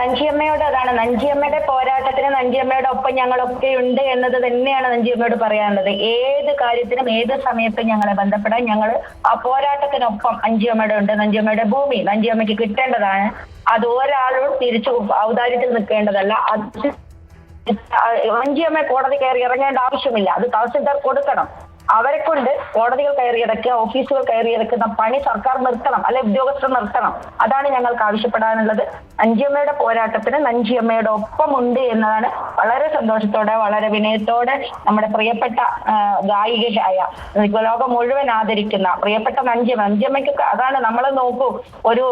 നഞ്ചിയമ്മയോട് അതാണ്. നഞ്ചിയമ്മയുടെ പോരാട്ടത്തിന് നഞ്ചിയമ്മയുടെ ഒപ്പം ഞങ്ങളൊക്കെ ഉണ്ട് എന്നത് തന്നെയാണ് നഞ്ചിയമ്മയോട് പറയാനുള്ളത്. ഏത് കാര്യത്തിനും ഏത് സമയത്തും ഞങ്ങളെ ബന്ധപ്പെടാൻ ഞങ്ങൾ ആ പോരാട്ടത്തിനൊപ്പം നഞ്ചിയമ്മയുടെ ഉണ്ട്. നഞ്ചിയമ്മയുടെ ഭൂമി നഞ്ചിയമ്മയ്ക്ക് കിട്ടേണ്ടതാണ്. അത് ഒരാളും തിരിച്ചു ഔദാര്യത്തിൽ നിൽക്കേണ്ടതല്ല. അത് വഞ്ചിയമ്മ കോടതി കയറി ഇറങ്ങേണ്ട ആവശ്യമില്ല. അത് തഹസിൽദാർ കൊടുക്കണം. അവരെ കൊണ്ട് കോടതികൾ കയറി ഇറക്കുക ഓഫീസുകൾ കയറി ഇറക്കുന്ന പണി സർക്കാർ നിർത്തണം അല്ലെ ഉദ്യോഗസ്ഥർ നിർത്തണം. അതാണ് ഞങ്ങൾക്ക് ആവശ്യപ്പെടാനുള്ളത്. നഞ്ചിയമ്മയുടെ പോരാട്ടത്തിന് നഞ്ചിയമ്മയുടെ ഒപ്പമുണ്ട് എന്നതാണ് വളരെ സന്തോഷത്തോടെ വളരെ വിനയത്തോടെ നമ്മുടെ പ്രിയപ്പെട്ട ഗായികയായ ലോകം മുഴുവൻ ആദരിക്കുന്ന പ്രിയപ്പെട്ട നഞ്ചിയമ്മ. നഞ്ചിയമ്മയ്ക്ക് അതാണ് നമ്മൾ നോക്കൂ ഒരു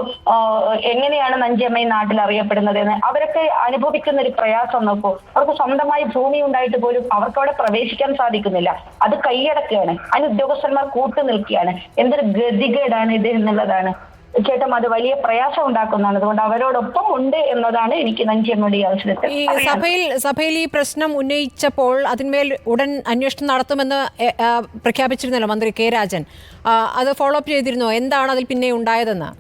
എങ്ങനെയാണ് നഞ്ചിയമ്മ ഈ നാട്ടിൽ അറിയപ്പെടുന്നത് എന്ന് അവരൊക്കെ അനുഭവിക്കുന്ന ഒരു പ്രയാസം നോക്കൂ. അവർക്ക് സ്വന്തമായി ഭൂമി ഉണ്ടായിട്ട് പോലും അവർക്ക് അവിടെ പ്രവേശിക്കാൻ സാധിക്കുന്നില്ല. അത് കൈയടക്കുകയാണ് അതിന് ഉദ്യോഗസ്ഥന്മാർ കൂട്ടു നിൽക്കുകയാണ് എന്തൊരു ഗതികേടാണ് ഇത് എന്നുള്ളതാണ്. ചേട്ടൻ അത് വലിയ പ്രയാസം ഉണ്ടാക്കുന്നതാണ്. അതുകൊണ്ട് അവരോടൊപ്പം ഉണ്ട് എന്നതാണ് എനിക്ക് നഞ്ചിയമ്മയുടെ ഈ അവസരത്തിൽ ഈ സഭയിൽ സഭയിൽ ഈ പ്രശ്നം ഉന്നയിച്ചപ്പോൾ അതിന്മേൽ ഉടൻ അന്വേഷണം നടത്തുമെന്ന് പ്രഖ്യാപിച്ചിരുന്നല്ലോ മന്ത്രി കെ രാജൻ. അത് ഫോളോ അപ്പ് ചെയ്തിരുന്നോ? എന്താണ് അതിൽ പിന്നെ ഉണ്ടായതെന്ന്?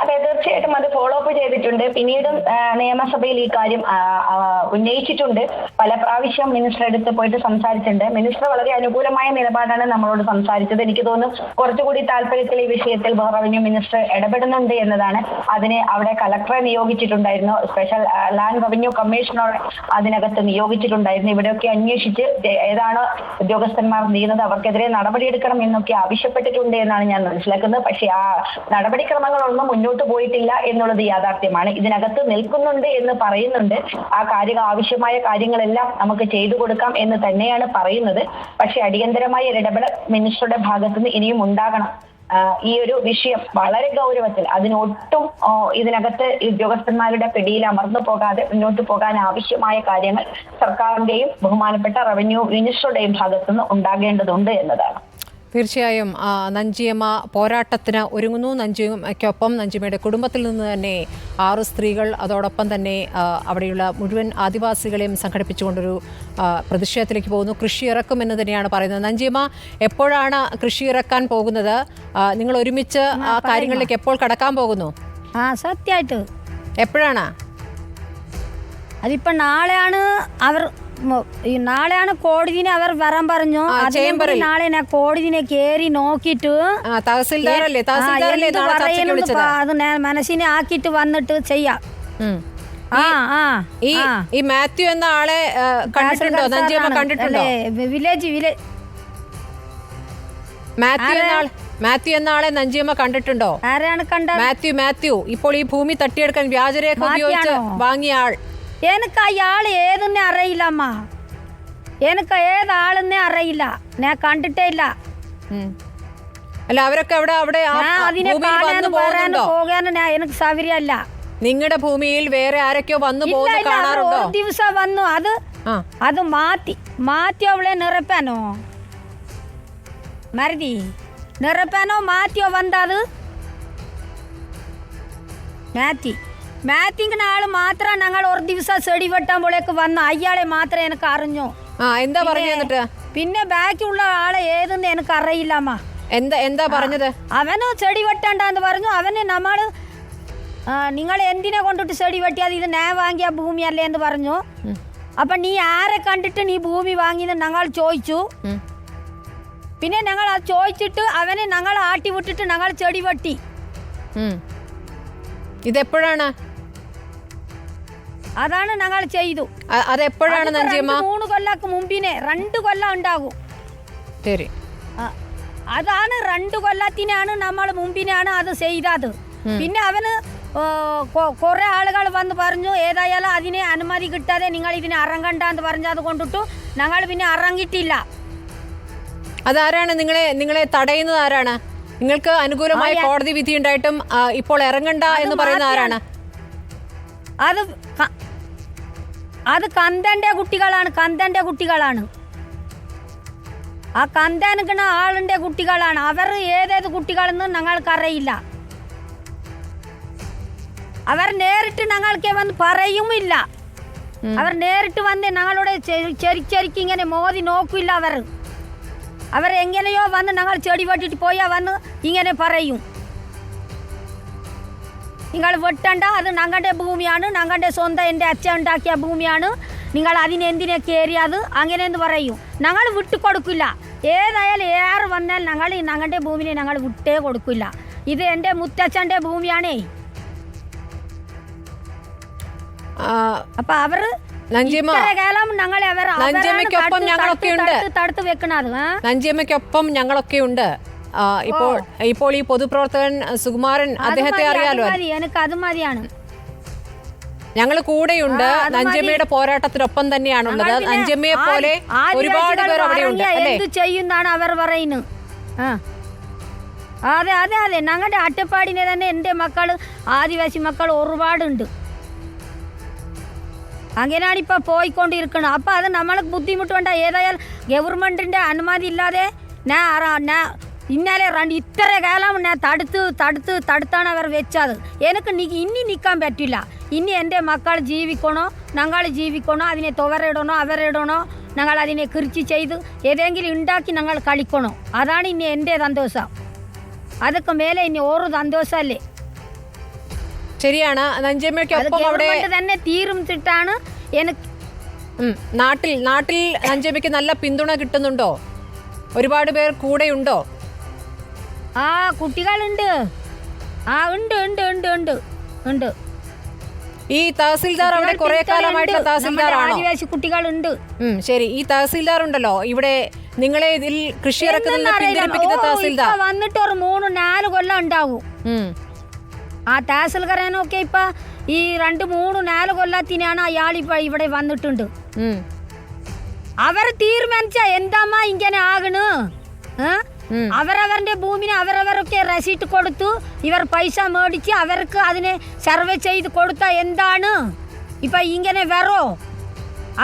അതെ തീർച്ചയായിട്ടും അത് ഫോളോ അപ്പ് ചെയ്തിട്ടുണ്ട്. പിന്നീടും നിയമസഭയിൽ ഈ കാര്യം ഉന്നയിച്ചിട്ടുണ്ട്. പല പ്രാവശ്യം മിനിസ്റ്റർ അടുത്ത് പോയിട്ട് സംസാരിച്ചിട്ടുണ്ട്. മിനിസ്റ്റർ വളരെ അനുകൂലമായ നിലപാടാണ് നമ്മളോട് സംസാരിച്ചത്. എനിക്ക് തോന്നുന്നു കുറച്ചുകൂടി താല്പര്യത്തിൽ ഈ വിഷയത്തിൽ റവന്യൂ മിനിസ്റ്റർ ഇടപെടുന്നുണ്ട് എന്നതാണ്. അതിന് അവിടെ കളക്ടറെ നിയോഗിച്ചിട്ടുണ്ടായിരുന്നു. സ്പെഷ്യൽ ലാൻഡ് റവന്യൂ കമ്മീഷണർ അതിനകത്ത് നിയോഗിച്ചിട്ടുണ്ടായിരുന്നു. ഇവിടെയൊക്കെ അന്വേഷിച്ച് ഏതാണോ ഉദ്യോഗസ്ഥന്മാർ നീങ്ങുന്നത് അവർക്കെതിരെ നടപടിയെടുക്കണം എന്നൊക്കെ ആവശ്യപ്പെട്ടിട്ടുണ്ട് എന്നാണ് ഞാൻ മനസ്സിലാക്കുന്നത്. പക്ഷേ ആ നടപടിക്രമങ്ങളൊന്നും മുന്നോട്ട് പോയിട്ടില്ല എന്നുള്ളത് യാഥാർത്ഥ്യമാണ്. ഇതിനകത്ത് നിൽക്കുന്നുണ്ട് എന്ന് പറയുന്നുണ്ട്. ആ കാര്യ ആവശ്യമായ കാര്യങ്ങളെല്ലാം നമുക്ക് ചെയ്തു കൊടുക്കാം എന്ന് തന്നെയാണ് പറയുന്നത്. പക്ഷെ അടിയന്തരമായ ഇടപെടൽ മിനിസ്റ്ററുടെ ഭാഗത്തുനിന്ന് ഇനിയും ഉണ്ടാകണം. ഈ ഒരു വിഷയം വളരെ ഗൗരവത്തിൽ അതിനൊട്ടും ഇതിനകത്ത് ഉദ്യോഗസ്ഥന്മാരുടെ പിടിയിൽ അമർന്നു പോകാതെ മുന്നോട്ട് പോകാൻ ആവശ്യമായ കാര്യങ്ങൾ സർക്കാരിന്റെയും ബഹുമാനപ്പെട്ട റവന്യൂ മിനിസ്റ്ററുടെയും ഭാഗത്തുനിന്ന് ഉണ്ടാകേണ്ടതുണ്ട് എന്നതാണ്. തീർച്ചയായും നഞ്ചിയമ്മ പോരാട്ടത്തിന് ഒരുങ്ങുന്നു. നഞ്ചിയമ്മയ്ക്കൊപ്പം നഞ്ചിയമ്മയുടെ കുടുംബത്തിൽ നിന്ന് തന്നെ ആറ് സ്ത്രീകൾ അതോടൊപ്പം തന്നെ അവിടെയുള്ള മുഴുവൻ ആദിവാസികളെയും സംഘടിപ്പിച്ചുകൊണ്ടൊരു പ്രതിഷേധത്തിലേക്ക് പോകുന്നു. കൃഷി ഇറക്കുമെന്ന് തന്നെയാണ് പറയുന്നത്. നഞ്ചിയമ്മ എപ്പോഴാണ് കൃഷി ഇറക്കാൻ പോകുന്നത്? നിങ്ങൾ ഒരുമിച്ച് ആ കാര്യങ്ങളിലേക്ക് എപ്പോൾ കടക്കാൻ പോകുന്നു? ആ സത്യമായിട്ട്. എപ്പോഴാണ്? അതിപ്പോ നാളെയാണ് അവർ നാളെയാണ് കോടതിനെ അവർ വരാൻ പറഞ്ഞു? ചേംബറിൽ. നാളെ ഞാൻ കോടതിനെ കേറി നോക്കിയിട്ട് തഹസിൽദാരല്ലേ തഹസിൽദാരല്ലേ അത് മനസ്സിനെ ആക്കിട്ട് വന്നിട്ട് ചെയ്യാം. ഈ ഈ മാത്യു എന്ന ആളെ കണ്ടിട്ടുണ്ടോ? നഞ്ചിയമ്മ കണ്ടിട്ടുണ്ടോ? വില്ലേജ് വില്ലേജ് മാത്യു എന്ന ആൾ മാത്യു എന്ന ആളെ നഞ്ചിയമ്മ കണ്ടിട്ടുണ്ടോ? ആരാണ് കണ്ട മാത്യു മാത്യു. ഇപ്പോൾ ഈ ഭൂമി തട്ടിയെടുക്കാൻ വ്യാജരേഖ ഉപയോഗിച്ച് വാങ്ങിയ ആൾ. എനിക്ക് അയാൾ ഏതെന്നെ അറിയില്ല അമ്മ എനിക്ക് ഏതാളെന്നേ അറിയില്ല. ഞാൻ കണ്ടിട്ടേ ഇല്ല. അല്ല അവരൊക്കെ അവിടെ അവിടെ അതിനെ കാണാനും പോകാനും എനിക്ക് സൗകര്യമല്ല. നിങ്ങളുടെ ഭൂമിയിൽ വേറെ ആരൊക്കെയോ വന്നു പോകുന്നു ദിവസം വന്നു. അത് അത് മാറ്റി മാറ്റി അവളെ നിറപ്പാനോ? മരുതി നിറപ്പാനോ? മാറ്റിയോ? വന്നത്? മാറ്റി. മാറ്റിങ്ങിന് ആൾ മാത്രം ഞങ്ങൾ ഒരു ദിവസം ചെടി വെട്ടുമ്പോഴേക്ക് വന്ന അയാളെ മാത്രം എനിക്ക് അറിഞ്ഞു. ആ എന്താ പറഞ്ഞു എന്നിട്ട്? പിന്നെ ബാക്കിയുള്ള ആളെ ഏതെന്ന് എനിക്ക് അറിയില്ലമ്മ എന്താ എന്താ പറഞ്ഞത്? അവന് ചെടി വെട്ടണ്ടെന്ന് പറഞ്ഞു. അവന് നമ്മൾ നിങ്ങൾ എന്തിനെ കൊണ്ടിട്ട് ചെടി വെട്ടിയത് ഇത് ഞാൻ വാങ്ങിയ ഭൂമിയല്ലേ എന്ന് പറഞ്ഞു. അപ്പം നീ ആരെ കണ്ടിട്ട് നീ ഭൂമി വാങ്ങിയെന്ന് ഞങ്ങൾ ചോദിച്ചു. പിന്നെ ഞങ്ങൾ അത് ചോദിച്ചിട്ട് അവനെ ഞങ്ങൾ ആട്ടി വിട്ടിട്ട് ഞങ്ങൾ ചെടി വെട്ടി. ഇതെപ്പോഴാണ്? അതാണ് ഞങ്ങൾ ചെയ്തു. അതെപ്പോഴാണ് നഞ്ചിയമ്മ? മൂന്ന് കൊല്ലക്ക് മുമ്പിനെ രണ്ട് കൊല്ലം ഉണ്ടാകും. ശരി. അതാണ് രണ്ട് കൊല്ലത്തിനാണ് നമ്മൾ മുമ്പിനാണ് അത് ചെയ്തത്. പിന്നെ അവന് കുറെ ആളുകൾ വന്ന് പറഞ്ഞു ഏതായാലും അതിനെ അനുമതി കിട്ടാതെ നിങ്ങൾ ഇതിനെ അറങ്ങണ്ട എന്ന് പറഞ്ഞത് കൊണ്ടിട്ടു ഞങ്ങൾ പിന്നെ അറങ്ങിട്ടില്ല. അതാരാണ് നിങ്ങളെ നിങ്ങളെ തടയുന്നത് ആരാണ്? നിങ്ങൾക്ക് അനുകൂലമായ കോടതി വിധി ഉണ്ടായിട്ടും ഇപ്പോൾ ഇറങ്ങണ്ട എന്ന് പറയുന്ന ആരാണ്? അത് അത് കന്തന്റെ കുട്ടികളാണ് കന്തന്റെ കുട്ടികളാണ്. ആ കന്തനിക്കണ ആളിന്റെ കുട്ടികളാണ്. അവർ ഏതേത് കുട്ടികളെന്ന് ഞങ്ങൾക്കറിയില്ല. അവർ നേരിട്ട് ഞങ്ങൾക്ക് വന്ന് പറയുമില്ല. അവർ നേരിട്ട് വന്ന് ഞങ്ങളുടെ ചെരിച്ചെരിക്ക് ഇങ്ങനെ മോദി നോക്കില്ല അവർ. അവർ എങ്ങനെയോ വന്ന് ഞങ്ങൾ ചെടി വെട്ടിട്ട് പോയാൽ വന്ന് ഇങ്ങനെ പറയും. നിങ്ങൾ വെട്ടണ്ട. അത് ഞങ്ങളുടെ ഭൂമിയാണ്. ഞങ്ങളുടെ സ്വന്തം എന്റെ അച്ഛൻ ഉണ്ടാക്കിയ ഭൂമിയാണ്. നിങ്ങൾ അതിനെന്തിനെ കയറിയത് അങ്ങനെയെന്ന് പറയും. ഞങ്ങൾ വിട്ടു കൊടുക്കില്ല. ഏതായാലും ഏറെ വന്നാൽ ഞങ്ങൾ ഞങ്ങളുടെ ഭൂമിനെ ഞങ്ങൾ വിട്ടേ കൊടുക്കില്ല. ഇത് എന്റെ മുത്തച്ഛന്റെ ഭൂമിയാണേ. അപ്പൊ അവർ തടുത്ത് ഞങ്ങളൊക്കെ ഉണ്ട്. നഞ്ചിയമ്മയ്ക്കൊപ്പം ഞങ്ങളൊക്കെ ഉണ്ട് ഇപ്പോൾ ഇപ്പോൾ ഈ പൊതുപ്രവർത്തകൻ സുകുമാരൻ അദ്ദേഹത്തെ അറിയാലോ? അത് എനിക്ക് അത് മതിയാണ്. ഞങ്ങൾ കൂടെയുണ്ട്. നഞ്ചമ്മയുടെ പോരാട്ടത്തിനൊപ്പം തന്നെയാണുള്ളത്. ആ- പോലെ ഒരുപാട് പേർ അവിടെയുണ്ട് എന്ത് ചെയ്യുന്നാണ് അവർ പറയുന്നത്? അതെ അതെ അതെ. ഞങ്ങളുടെ അട്ടപ്പാടിനെ തന്നെ എന്റെ മക്കൾ ആദിവാസി മക്കൾ ഒരുപാടുണ്ട്. അങ്ങനെയാണ് ഇപ്പോൾ പോയിക്കൊണ്ടിരിക്കുന്നത് അപ്പോൾ അത് നമ്മൾക്ക് ബുദ്ധിമുട്ടുണ്ട് ഏതായാലും ഗവൺമെന്റിന്റെ അനുമതി ഇല്ലാതെ ഞാൻ ഞാൻ ഇന്നലെ രണ്ട് ഇത്ര കാലം ഞാൻ തടുത്ത് തടുത്ത് തടുത്താണ് അവർ വെച്ചത്. എനിക്ക് ഇനി നിൽക്കാൻ പറ്റില്ല. ഇനി എന്റെ മക്കൾ ജീവിക്കണോ? ഞങ്ങൾ ജീവിക്കണോ? അതിനെ തുവരയിടണോ? അവരിടണോ ഞങ്ങൾ അതിനെ കൃഷി ചെയ്ത് ഏതെങ്കിലും ഉണ്ടാക്കി ഞങ്ങൾ കളിക്കണോ? അതാണ് ഇനി എന്റെ സന്തോഷം. അതൊക്കെ മേലെ ഇനി ഓരോ സന്തോഷമല്ലേ? ശരിയാണ്. തന്നെ തീരും തിട്ടാണ് എനിക്ക് നാട്ടിൽ നാട്ടിൽ നഞ്ചമ്മയ്ക്ക് നല്ല പിന്തുണ കിട്ടുന്നുണ്ടോ? ഒരുപാട് പേർ കൂടെയുണ്ടോ? ആ കുട്ടികളുണ്ട്. ആ ഉണ്ട് ഉണ്ട് ഉണ്ട് ഉണ്ട് ഉണ്ട്. ഈ തഹസിൽദാർ അവിടെ കുറെ കാലമായിട്ടുള്ള തഹസിൽദാറാണോ? ആദിവാസി കുട്ടികളുണ്ട്. ശരി. ഈ തഹസിൽദാർ ഉണ്ടല്ലോ. ഇവിടെ നിങ്ങളെ ഇതിൽ കൃഷി ഇറക്കുന്നതിൽ നിന്ന് പിന്തിരിപ്പിക്കുന്ന തഹസിൽദാർ. വന്നിട്ട് ഒരു മൂന്ന് നാല് കൊല്ലം ഉണ്ടാവും. ആ തഹസിൽക്കാരനൊക്കെ ഇപ്പൊ ഈ രണ്ട് മൂന്ന് നാല് കൊല്ലത്തിനാണ് അയാൾ ഇപ്പൊ ഇവിടെ വന്നിട്ടുണ്ട്. അവർ തീരുമാനിച്ച എന്താമ്മ ഇങ്ങനെ ആകണ്? ഏ? അവരവരുടെ ഭൂമിന് അവരവരൊക്കെ റെസീറ്റ് കൊടുത്തു. ഇവർ പൈസ മേടിച്ച് അവർക്ക് അതിനെ സർവേ ചെയ്ത് കൊടുത്ത എന്താണ്? ഇപ്പൊ ഇങ്ങനെ വെറോ?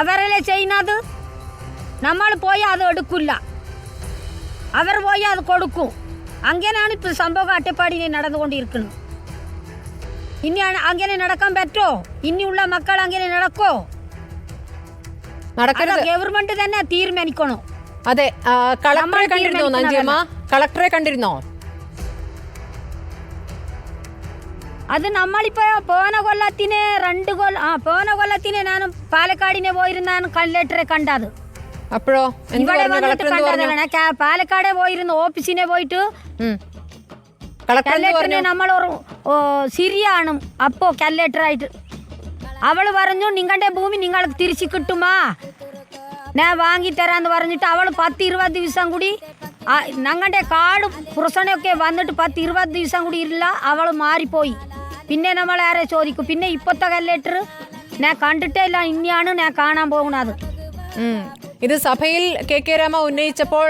അവരല്ലേ ചെയ്യുന്നത്? നമ്മൾ പോയി അത് എടുക്കില്ല. അവർ പോയി അത് കൊടുക്കും. അങ്ങനെയാണ് ഇപ്പൊ സംഭവം അട്ടപ്പാടിനെ നടന്നുകൊണ്ടിരിക്കുന്നത്. ഇനി അങ്ങനെ നടക്കാൻ പറ്റോ? ഇനിയുള്ള മക്കൾ അങ്ങനെ നടക്കോ? ഗവൺമെന്റ് തന്നെ തീരുമാനിക്കണോ. അതെ കളക്ടറെ കണ്ടിരുന്നോ നഞ്ചിയമ്മ? കളക്ടറെ കണ്ടിരുന്നോ? അത് നമ്മളിപ്പോ പോന കൊല്ലത്തിന് രണ്ട് കൊല്ല ആ പോന കൊല്ലത്തിന് ഞാൻ പാലക്കാടിനെ പോയിരുന്നാണ് കലക്ടറെ കണ്ടത്. അപ്പോഴോ? ഇവിടെ വന്നിട്ട് കണ്ടതാണ് പാലക്കാട് പോയിരുന്നു ഓഫീസിനെ പോയിട്ട്. കലക്ടറിന് നമ്മൾ സിരിയാണ് അപ്പോ കലക്ടറായിട്ട് അവൾ പറഞ്ഞു നിങ്ങളുടെ ഭൂമി നിങ്ങൾക്ക് തിരിച്ചു കിട്ടുമാ. ഞാൻ വാങ്ങിത്തരാന്ന് പറഞ്ഞിട്ട് അവൾ പത്ത് ഇരുപത് ദിവസം കൂടി ഞങ്ങളുടെ കാട് പ്രസണയൊക്കെ വന്നിട്ട് പത്ത് ഇരുപത് ദിവസം കൂടി ഇല്ല അവൾ മാറിപ്പോയി. പിന്നെ നമ്മൾ ആരെ ചോദിക്കും? പിന്നെ ഇപ്പോഴത്തെ കല്ലേറ്റർ ഞാൻ കണ്ടിട്ടേ ഇല്ല ഇനിയാണ് ഞാൻ കാണാൻ പോകുന്നത്. ഇത് സഭയിൽ കെ കെ രാമ ഉന്നയിച്ചപ്പോൾ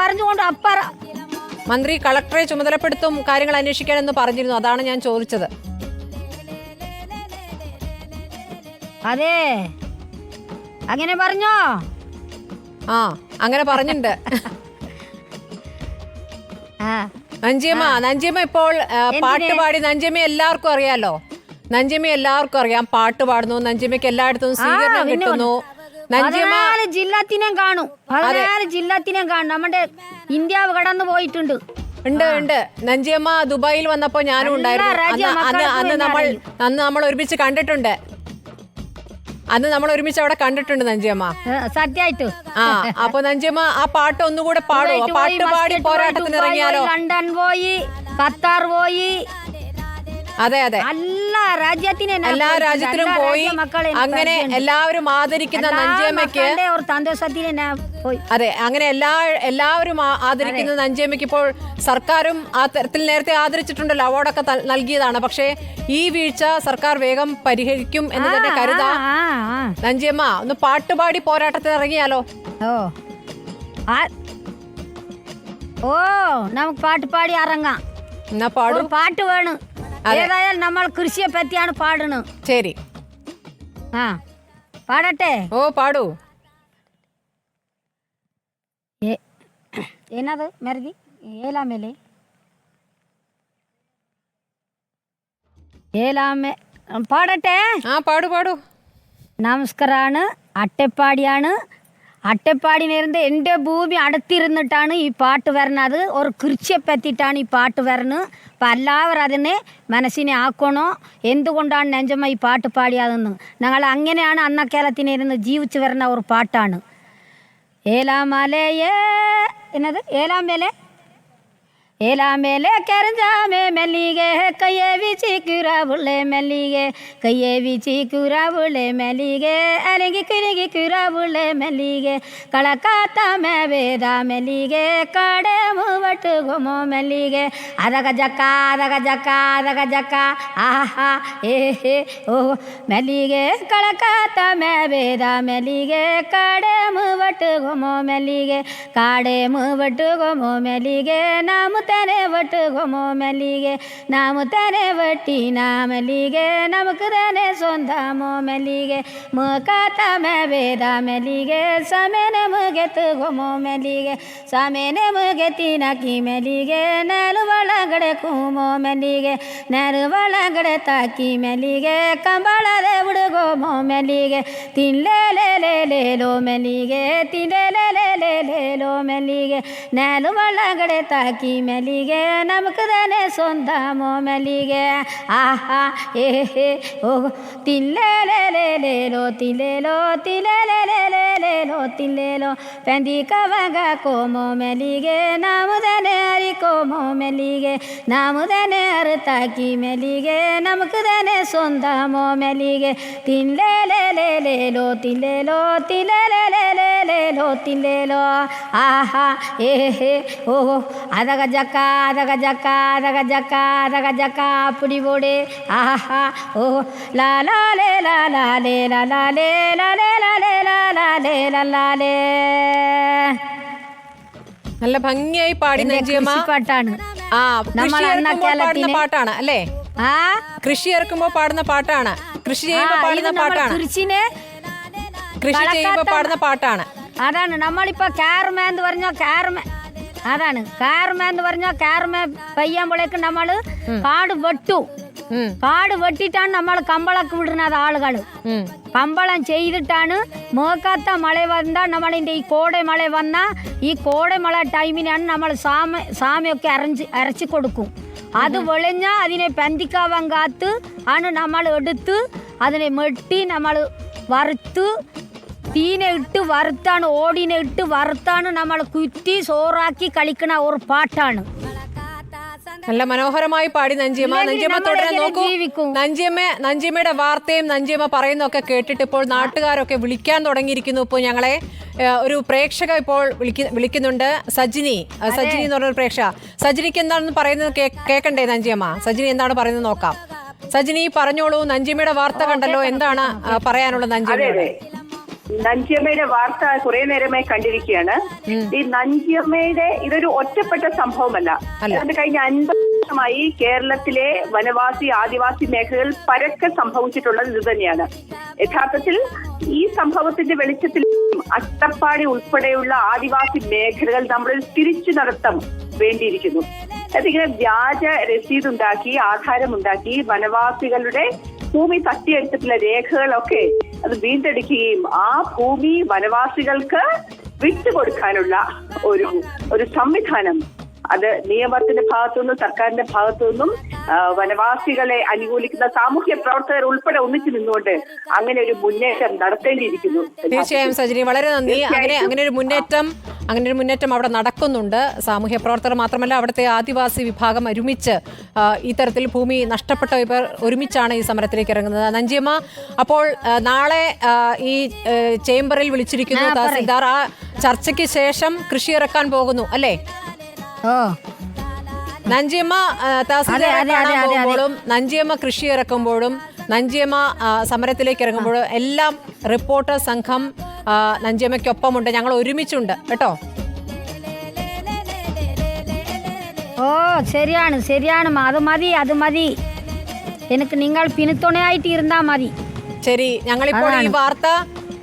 പറഞ്ഞുകൊണ്ട് അപ്പറ മന്ത്രി കളക്ടറെ ചുമതലപ്പെടുത്തും കാര്യങ്ങൾ അന്വേഷിക്കാനെന്ന് പറഞ്ഞിരുന്നു. അതാണ് ഞാൻ ചോദിച്ചത്. അതെ. അങ്ങനെ പറഞ്ഞോ? ആ അങ്ങനെ പറഞ്ഞിട്ടുണ്ട് ആ. നഞ്ചിയമ്മ നഞ്ചിയമ്മ ഇപ്പോൾ പാട്ട് പാടി നഞ്ചിയമ്മ എല്ലാവർക്കും അറിയാലോ? നഞ്ചിയമ്മ എല്ലാവർക്കും അറിയാം പാട്ട് പാടുന്നു നഞ്ചിയമ്മയ്ക്ക് എല്ലായിടത്തും സ്വീകരണം കിട്ടുന്നു. പതിനാല് ജില്ലത്തിനെയും കാണും. പതിനാല് ജില്ലത്തിനെയും കാണും. നമ്മുടെ ഇന്ത്യ കടന്നു പോയിട്ടുണ്ട്. ഉണ്ട് ഉണ്ട്. നഞ്ചിയമ്മ ദുബായിൽ വന്നപ്പോ ഞാനും ഉണ്ടായിരുന്നു. അന്ന് നമ്മൾ അന്ന് നമ്മൾ ഒരുമിച്ച് കണ്ടിട്ടുണ്ട്. അന്ന് നമ്മൾ ഒരുമിച്ച് അവിടെ കണ്ടിട്ടുണ്ട് നഞ്ചിയമ്മ. സത്യമായിട്ട് ആ അപ്പൊ നഞ്ചിയമ്മ ആ പാട്ട് ഒന്നുകൂടെ പാടുമോ പാട്ട് പാടി പോരാട്ടത്തിന് ഇറങ്ങിയാലോ? ലണ്ടൻ പോയി ഖത്താർ പോയി. അതെ അതെ. എല്ലാ രാജ്യത്തിനും എല്ലാ. രാജ്യത്തിലും പോയി അങ്ങനെ എല്ലാവരും ആദരിക്കുന്ന നഞ്ചിയമ്മയ്ക്ക് അതെ അങ്ങനെ എല്ലാ എല്ലാവരും ആദരിക്കുന്ന നഞ്ചിയമ്മയ്ക്ക് ഇപ്പോൾ സർക്കാരും ആ തരത്തിൽ നേരത്തെ ആദരിച്ചിട്ടുണ്ടല്ലോ അവാർഡൊക്കെ നൽകിയതാണ്. പക്ഷേ ഈ വീഴ്ച സർക്കാർ വേഗം പരിഹരിക്കും എന്ന് തന്നെ കരുതാം. നഞ്ചിയമ്മ ഒന്ന് പാട്ടുപാടി പോരാട്ടത്തിൽ ഇറങ്ങിയാലോ? ഓ. ആ. ഓ നമുക്ക് പാട്ടുപാടി ഇറങ്ങാം എന്നാ പാടും? പാട്ട് വേണം. ഏതായാലും നമ്മൾ കൃഷിയെ പറ്റിയാണ് പാടണം. ശരി. ആ പാടട്ടെ? ഓ പാടൂ. ഏ- ಏನದು ഏലാമേലേ. ഏലാമേ പാടട്ടെ? ആ പാടു പാടൂ. നമസ്കാരമാണ് അട്ടപ്പാടിയാണ്. അട്ടപ്പാടിനിരുന്ന് എന്റെ ഭൂമി അടുത്തിരുന്നിട്ടാണ് ഈ പാട്ട് വരണത്. ഒരു കൃഷിയെ പറ്റിയിട്ടാണ് ഈ പാട്ട് വരണത്. അപ്പം എല്ലാവരും അതിനെ മനസ്സിനെ ആക്കണോ? എന്തുകൊണ്ടാണ് നെഞ്ചമ്മ ഈ പാട്ട് പാടിയതെന്ന്? ഞങ്ങൾ അങ്ങനെയാണ് അന്നക്കേലത്തിനിരുന്ന് ജീവിച്ചു വരുന്ന ഒരു പാട്ടാണ്. ഏലാമലയേ. എന്നത് ഏലാമേലെ? हेला मेले कर जा में मलिगे कये बिची कुरा बुले मलिगे कये बिची कुरा बुले मलिगे अलगी कुरगी कुरा बुले मलिगे कड़काता में वेदा मलिगे कड़े मुवट घुमो मलिगे अदग जका अदग जका अदग जका आहा ए हे ओ मलिगे कड़काता में वेदा मलिगे कड़े मुवट घुमो मलिगे काड़े मुवट घुमो नाम ತನೆ ಒಟ್ಟು ಗೊಮೋ ಮಲ್ಲಿಗೆ, ನಾಮ ತನೆ ಒಟ್ಟಿ ನಾಮಲಿಗೆ ನಮಕ್ ತನೆ ಸೊಂದ ಮೋ ಮಲಿಗೆ ತಮ ಮೇದ ಮಲ್ಲಿಗೆ, ಸಮೇನೆ ಮುಗೆತು ಗೊಮೋ ಮಲ್ಲಿಗೆ, ಸಮೇನೆ ಮುಗೆತಿ ನಕಿ ಮಲ್ಲಿಗೆ ನಾನು ಒಳಗಡೆ ಕುಮೋ ಮಲ್ಲಿಗೆ ನೆರು ಒಳಗಡೆ ತಾಕಿ ಮಲ್ಲಿಗೆ ಕಂಬಳದ ಹುಡುಗೋ ಮೋ ಮಲ್ಲಿಗೆ, ತಿನ್ಲೇ ಲೋ ಮಲಿಗೆ ತಿನ್ಲೇ ಲೋ ಮಲಿಗೆ ನಾನು ಒಳಗಡೆ ತಾಕಿ ಮಲ್ಲಿಗೆ ನಮಕ್ ತಾನೆ ಸೊಂದಮೋ ಮೆಲ್ಲಿಗೆ ಆಹಾ ಏ ಹೇ ಓ ತಿನ್ಲೇಲೇಲೇಲೇಲೋ ತಿಲ್ಲೇಲೋ ತಿಲ್ಲೇಲೇಲೇಲೇಲೋ ತಿಲ್ಲೇಲೋ ಪೆಂದಿ ಕವಾಗ ಕೋಮೋ ಮೆಲ್ಲಿಗೆ ನಾಮುದನೆ ಅರಿ ಕೋಮೋ ಮೆಲ್ಲಿಗೆ ನಾಮುದನೆ ಅರುತಾಕಿ ಮೆಲ್ಲಿಗೆ ನಮಕ್ ತಾನೆ ಸೊಂದಮೋ ಮೆಲ್ಲಿಗೆ ತಿನ್ಲೇಲೇಲೇಲೇಲೋ ತಿಲ್ಲೇಲೋ ತಿಲ್ಲೇಲೇಲೇಲೇಲೋ ತಿಲ್ಲೇಲೋ ಆಹಾ ಏ ಹೇ ಓ ಅದಗ ಜಕ್ಕ ஜக்கா தக ஜக்கா தக ஜக்கா தக ஜக்கா அப்படி போடு ஆஹா ஓ ലേ லாலே லாலே லாலே லாலே லாலே ലേ നല്ല ഭംഗിയായി പാടി പാട്ടാണ് ആ നമ്മൾ പാട്ടാണ് അല്ലേ? ആ? കൃഷി ഇറക്കുമ്പോ പാടുന്ന പാട്ടാണ്. കൃഷി ചെയ്യുമ്പോ പാടുന്ന പാട്ടാണ്. കൃഷി ചെയ്യുമ്പോ പാടുന്ന പാട്ടാണ്. അതാണ്. നമ്മളിപ്പോ കാർമേ എന്ന് പറഞ്ഞ കാർമാൻ അതാണ്. കാർമ എന്ന് പറഞ്ഞാൽ കാർമ പെയ്യുമ്പോഴേക്ക് നമ്മൾ കാട് വെട്ടു. കാട് വെട്ടിട്ടാണ് നമ്മൾ കമ്പളക്ക് വിടുന്നത് ആളുകൾ കമ്പളം ചെയ്തിട്ടാണ് മേക്കാത്ത മഴ വന്നാൽ നമ്മളിന്റെ ഈ കോട മഴ വന്നാൽ ഈ കോട മഴ ടൈമിനാണ് നമ്മൾ സാമ സാമയൊക്കെ അരഞ്ച് അരച്ചു കൊടുക്കും. അത് വെളിഞ്ഞാൽ അതിനെ പന്തിക്കാവാൻ കാത്ത് ആണ് നമ്മൾ എടുത്ത് അതിനെ മെട്ടി നമ്മൾ വറുത്ത് തീനെ ഇട്ട് വറുത്താണ് ഓടിനെ ഇട്ട് വറുത്താണ് നമ്മൾ കുറ്റി സോറാക്കി കളിക്കണ ഒരു പാട്ടാണ്. നല്ല മനോഹരമായി പാടി നഞ്ചിയമ്മ. നഞ്ചിയമ്മ തുടരെ തുടരാൻ നോക്കൂ? നഞ്ചിയമ്മ നഞ്ചിയമ്മയുടെ വാർത്തയും നഞ്ചിയമ്മ പറയുന്നൊക്കെ കേട്ടിട്ട് ഇപ്പോൾ നാട്ടുകാരൊക്കെ വിളിക്കാൻ തുടങ്ങിയിരിക്കുന്നു. ഇപ്പോൾ ഞങ്ങളെ ഒരു പ്രേക്ഷക ഇപ്പോൾ വിളിക്ക- വിളിക്കുന്നുണ്ട്. സജിനി സജിനി എന്ന് പറഞ്ഞൊരു പ്രേക്ഷക. സജിനിക്ക് എന്താണെന്ന് പറയുന്നത് കേ- കേൾക്കണ്ടേ നഞ്ചിയമ്മ? സജിനി എന്താണ് പറയുന്നത് നോക്കാം. സജിനി പറഞ്ഞോളൂ നഞ്ചിയമ്മയുടെ വാർത്ത കണ്ടല്ലോ. എന്താണ് പറയാനുള്ള പറയാനുള്ളത് നഞ്ചിയമ്മയുടെ? നഞ്ചിയമ്മയുടെ വാർത്ത കുറെ നേരമായി കണ്ടിരിക്കുകയാണ്. ഈ നഞ്ചിയമ്മയുടെ ഇതൊരു ഒറ്റപ്പെട്ട സംഭവമല്ല. അത് അതുകൊണ്ട് കഴിഞ്ഞ അൻപത് വർഷമായി കേരളത്തിലെ വനവാസി ആദിവാസി മേഖലകൾ പരക്കെ സംഭവിച്ചിട്ടുള്ളത് ഇത് തന്നെയാണ്. യഥാർത്ഥത്തിൽ ഈ സംഭവത്തിന്റെ വെളിച്ചത്തിൽ അട്ടപ്പാടി ഉൾപ്പെടെയുള്ള ആദിവാസി മേഖലകൾ നമ്മളിൽ തിരിച്ചു നടത്തം വേണ്ടിയിരിക്കുന്നു. അതിങ്ങനെ വ്യാജ രസീതുണ്ടാക്കി ആധാരമുണ്ടാക്കി വനവാസികളുടെ ഭൂമി തട്ടിയെടുത്തിട്ടുള്ള രേഖകളൊക്കെ അത് വീണ്ടെടുക്കുകയും ആ ഭൂമി വനവാസികൾക്ക് വിട്ടുകൊടുക്കാനുള്ള ഒരു ഒരു സംവിധാനം അത് നിയമത്തിന്റെ ഭാഗത്തുനിന്നും സർക്കാരിന്റെ ഭാഗത്തുനിന്നും വനവാസികളെ അനുകൂലിക്കുന്ന സാമൂഹ്യ പ്രവർത്തകർ ഉൾപ്പെടെ ഒന്നിച്ചു നിന്നുകൊണ്ട് അങ്ങനെ ഒരു മുന്നേറ്റം നടത്തേണ്ടിയിരിക്കുന്നു. തീർച്ചയായും സജിനി വളരെ നന്ദി. അങ്ങനെ അങ്ങനെ ഒരു മുന്നേറ്റം അങ്ങനെ ഒരു മുന്നേറ്റം അവിടെ നടക്കുന്നുണ്ട്. സാമൂഹ്യ പ്രവർത്തകർ മാത്രമല്ല അവിടുത്തെ ആദിവാസി വിഭാഗം ഒരുമിച്ച് ഇത്തരത്തിൽ ഭൂമി നഷ്ടപ്പെട്ട ഇവർ ഒരുമിച്ചാണ് ഈ സമരത്തിലേക്ക് ഇറങ്ങുന്നത്. നഞ്ചിയമ്മ അപ്പോൾ നാളെ ഈ ചേംബറിൽ വിളിച്ചിരിക്കുന്നു. തഹസിൽദാർ. ആ ചർച്ചയ്ക്ക് ശേഷം കൃഷി ഇറക്കാൻ പോകുന്നു അല്ലേ? ഓ നഞ്ചിയമ്മ തഹസിൽദാരെ അതെ, അതെ, കാണാൻ അതെ, അതെ. പോകുമ്പോഴും നഞ്ചിയമ്മ കൃഷി ഇറക്കുമ്പോഴും നഞ്ചിയമ്മ ആ, സമരത്തിലേക്ക് ഇറങ്ങുമ്പോഴും എല്ലാം റിപ്പോർട്ടർ സംഘം ആ, നഞ്ചിയമ്മയ്ക്കൊപ്പമുണ്ട്. ഞങ്ങൾ ഒരുമിച്ചുണ്ട്. കേട്ടോ? ഓ ശരിയാണ് ശരിയാണ്. അത് മതി അത് മതി. എനിക്ക് നിങ്ങൾ പിന്തുണയായിട്ട് ഇരുന്നാ മതി. ശരി ഞങ്ങളിപ്പോൾ ഈ വാർത്ത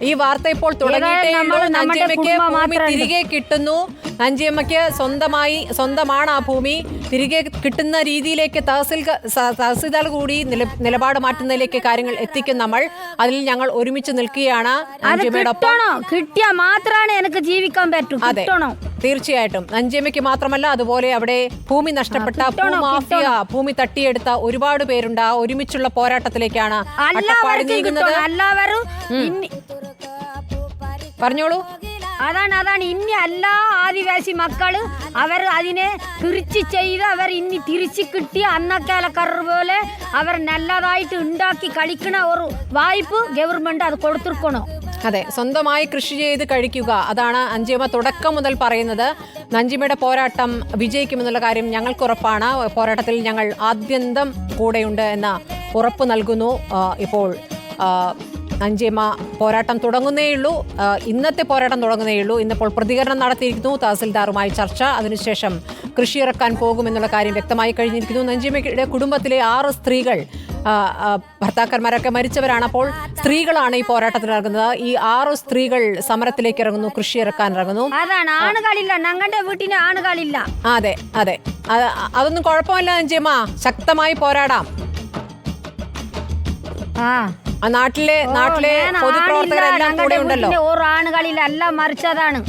ഈ വാർത്ത ഇപ്പോൾ തുടങ്ങിയിട്ടേ നഞ്ചിയമ്മയ്ക്ക് ഭൂമി തിരികെ കിട്ടുന്നു. നഞ്ചിയമ്മയ്ക്ക് സ്വന്തമായി സ്വന്തമാണ് ആ ഭൂമി. തിരികെ കിട്ടുന്ന രീതിയിലേക്ക് തഹസിൽ തഹസിൽദാർ കൂടി നില- നിലപാട് മാറ്റുന്നതിലേക്ക് കാര്യങ്ങൾ എത്തിക്കും നമ്മൾ. അതിൽ ഞങ്ങൾ ഒരുമിച്ച് നിൽക്കുകയാണ് കിട്ടിയാ മാത്രമാണ് എനിക്ക് ജീവിക്കാൻ പറ്റും. അതെ. തീർച്ചയായിട്ടും. നഞ്ചിയമ്മയ്ക്ക് മാത്രമല്ല അതുപോലെ അവിടെ ഭൂമി നഷ്ടപ്പെട്ട മാഫിയ ഭൂമാഫിയ ഭൂമി തട്ടിയെടുത്ത ഒരുപാട് പേരുണ്ട്. ആ ഒരുമിച്ചുള്ള പോരാട്ടത്തിലേക്കാണ് അട്ടപ്പാടി എല്ലാവർക്കും നീങ്ങുന്നത്. എല്ലാവരും പറഞ്ഞോളൂ. അതാണ് അതാണ്. ഇനി എല്ലാ ആദിവാസി മക്കൾ അവർ അതിനെ തിരിച്ച് ചെയ്ത് അവർ ഇനി തിരിച്ച് കിട്ടി അന്നക്കാലക്കാരർ പോലെ അവർ നല്ലതായിട്ട് ഉണ്ടാക്കി കളിക്കണ ഒരു വായ്പ ഗവൺമെന്റ് അത് കൊടുത്തിരിക്കണോ? അതെ സ്വന്തമായി കൃഷി ചെയ്ത് കഴിക്കുക. അതാണ് അഞ്ചിമ തുടക്കം മുതൽ പറയുന്നത്. നഞ്ചിമയുടെ പോരാട്ടം വിജയിക്കുമെന്നുള്ള കാര്യം ഞങ്ങൾക്ക് ഉറപ്പാണ്. പോരാട്ടത്തിൽ ഞങ്ങൾ ആദ്യന്തം കൂടെയുണ്ട് എന്ന ഉറപ്പ് നൽകുന്നു. ഇപ്പോൾ നഞ്ചിയമ്മ പോരാട്ടം തുടങ്ങുന്നേയുള്ളൂ. ഇന്നത്തെ പോരാട്ടം തുടങ്ങുന്നേയുള്ളൂ. ഇന്നിപ്പോൾ പ്രതികരണം നടത്തിയിരിക്കുന്നു. തഹസിൽദാറുമായി ചർച്ച. അതിനുശേഷം കൃഷി ഇറക്കാൻ പോകുമെന്നുള്ള കാര്യം വ്യക്തമായി കഴിഞ്ഞിരിക്കുന്നു. നഞ്ചിമയുടെ കുടുംബത്തിലെ ആറ് സ്ത്രീകൾ ഭർത്താക്കന്മാരൊക്കെ മരിച്ചവരാണ്. അപ്പോൾ സ്ത്രീകളാണ് ഈ പോരാട്ടത്തിൽ ഇറങ്ങുന്നത്. ഈ ആറ് സ്ത്രീകൾ സമരത്തിലേക്ക് ഇറങ്ങുന്നു കൃഷി ഇറക്കാൻ ഇറങ്ങുന്നു. അതാണ്. ആണുകളില്ല ഞങ്ങളുടെ വീട്ടിന് ആണുകളില്ല അതെ അതെ. അതൊന്നും കുഴപ്പമില്ല നഞ്ചിയമ്മ ശക്തമായി പോരാടാം. ആ. ആ നാട്ടിലെ നാട്ടിലെ ഞാൻ പൊതുപ്രവർത്തകരെല്ലാം കൂടെ ഉണ്ടല്ലോ. മറിച്ചതാണ്.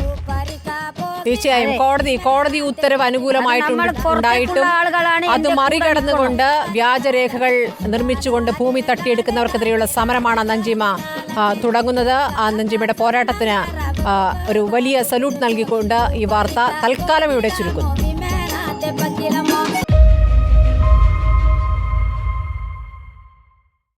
തീർച്ചയായും കോടതി കോടതി ഉത്തരവ് അനുകൂലമായിട്ടുണ്ട് ഉണ്ടായിട്ടും. ആളുകളാണ് അത് മറികടന്നുകൊണ്ട് വ്യാജരേഖകൾ നിർമ്മിച്ചുകൊണ്ട് ഭൂമി തട്ടിയെടുക്കുന്നവർക്കെതിരെയുള്ള സമരമാണ് നഞ്ചിമ തുടങ്ങുന്നത്. ആ നഞ്ചിമയുടെ പോരാട്ടത്തിന് ഒരു വലിയ സല്യൂട്ട് നൽകിക്കൊണ്ട് ഈ വാർത്ത തൽക്കാലം ഇവിടെ ചുരുക്കുന്നു.